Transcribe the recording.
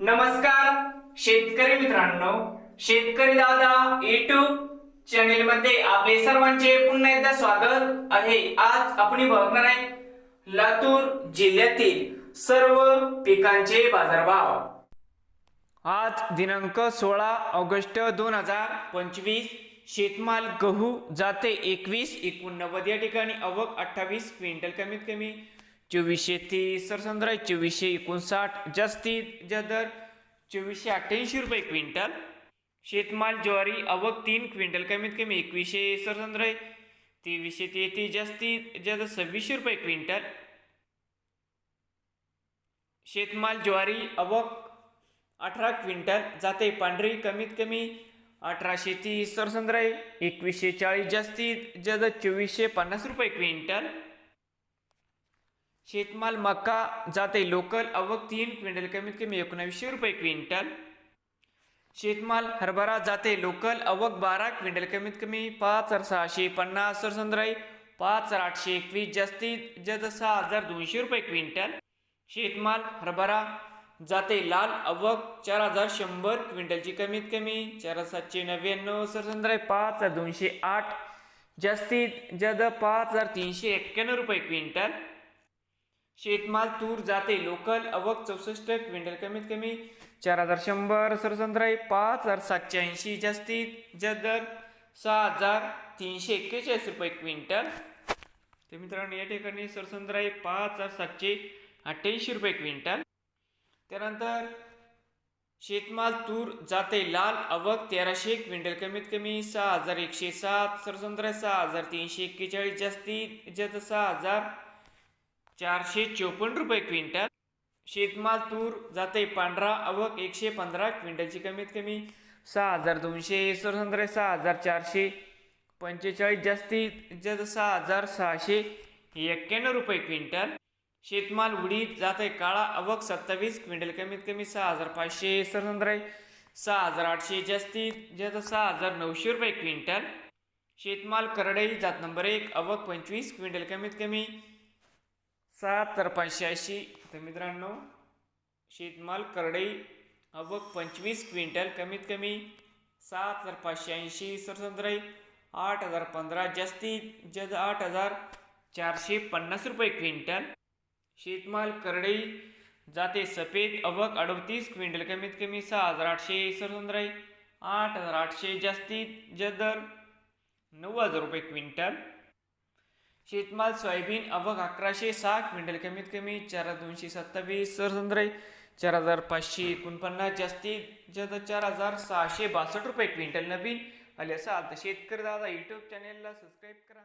नमस्कार शेतकरी मित्रांनो. शेतकरी दादा युट्यूब चॅनेल मध्ये आपले सर्वांचे पुन्हा एकदा स्वागत आहे. आज आपण बघणार आहे लातूर जिल्ह्यातील सर्व पिकांचे बाजारभाव. आज दिनांक सोळा ऑगस्ट दोन हजार पंचवीस शेतमाल गहू जाते एकवीस एकोणनव्वद या ठिकाणी अवक अठ्ठावीस क्विंटल कमीत कमी चोवीसशे तीस सरसंद्रा चोवीसशे एकोणसाठ जास्तीत जादर चोवीसशे अठ्ठ्याऐंशी रुपये क्विंटल. शेतमाल ज्वारी अवक तीन क्विंटल कमीत कमी एकवीसशे सरसंद्रा तेवीसशे तेहतीस जास्तीत जास्त सव्वीसशे रुपये क्विंटल. शेतमाल ज्वारी अवक अठरा क्विंटल जाते पांढरी कमीत कमी अठराशे तीस सरसंद्रा एकवीसशे चाळीस जास्तीत जास्त चोवीसशे पन्नास रुपये क्विंटल. शेतमाल मका जाते लोकल अवक तीन क्विंटल कमीत कमी एकोणावीसशे रुपये क्विंटल. शेतमाल हरभरा जाते लोकल अवक बारा क्विंटल कमीत कमी पाच हजार सहाशे पन्नास. सरसंद्राई पाच हजार आठशे एकवीस. जास्तीत जास्त सहा हजार दोनशे रुपये क्विंटल. शेतमाल हरभरा जाते लाल अवक चार हजार शंभर. क्विंटलची कमीत कमी चार हजार सातशे नव्याण्णव. सरसंद्राय पाच हजार दोनशे आठ. जास्तीत जास्त पाच हजार तीनशे एक्क्याण्णव रुपये क्विंटल. शेतमाल तूर जाते लोकल अवक चौसष्ट क्विंटल कमीत कमी चार हजार शंभर सरसंद्राई पाच हजार सातशे ऐंशी जास्तीत जदर सहा हजार तीनशे एक्केचाळीस रुपये क्विंटल. तर मित्रांनो या ठिकाणी सरसंद्राई पाच हजार सातशे अठ्ठ्याऐंशी रुपये क्विंटल. त्यानंतर शेतमाल तूर जाते लाल अवक तेराशे क्विंटल कमीत कमी सहा हजार एकशे सात सरसंद्रा सहा हजार तीनशे एक्केचाळीस जास्तीत जास्त सहा हजार चारशे चोपन्न रुपये क्विंटल. शेतमाल तूर जाते पांढरा अवक एकशे पंधरा क्विंटलची कमीत कमी सहा हजार दोनशे सरसंद्रे सहा हजार चारशे पंचेचाळीस जास्तीत जास्त सहा हजार सहाशे एक्क्याण्णव रुपये क्विंटल. शेतमाल उडीद जाते काळा अवक सत्तावीस क्विंटल कमीत कमी सहा हजार पाचशे सरसंद्रे सहा हजार आठशे जास्तीत जास्त सहा हजार नऊशे रुपये क्विंटल. शेतमाल करडई जात नंबर एक अवक पंचवीस क्विंटल कमीत कमी सात तर पाचशे ऐंशी तर मित्रांनो शेतमाल करडई अवक पंचवीस क्विंटल कमीत कमी सात हजार पाचशे ऐंशी सरसंद्राई आठ हजार पंधरा जास्तीत जज आठ हजार चारशे पन्नास रुपये क्विंटल. शेतमाल करडई जाते सफेद अवक अडतीस क्विंटल कमीत कमी सहा हजार आठशे सरसंद्राई आठ हजार आठशे जास्तीत जदर दर नऊ हजार रुपये क्विंटल. शेतमाल सोयाबीन अवघ अकराशे सहा क्विंटल कमीत कमी चार हजार दोनशे सत्तावीस. सरसंद्रे चार हजार पाचशे एकोणपन्नास. जास्तीत जास्त चार हजार सहाशे बासष्ट रुपये. क्विंटल नवीन आले असाल तर शेतकरी दादा यूट्यूब चॅनेलला सबस्क्राईब करा.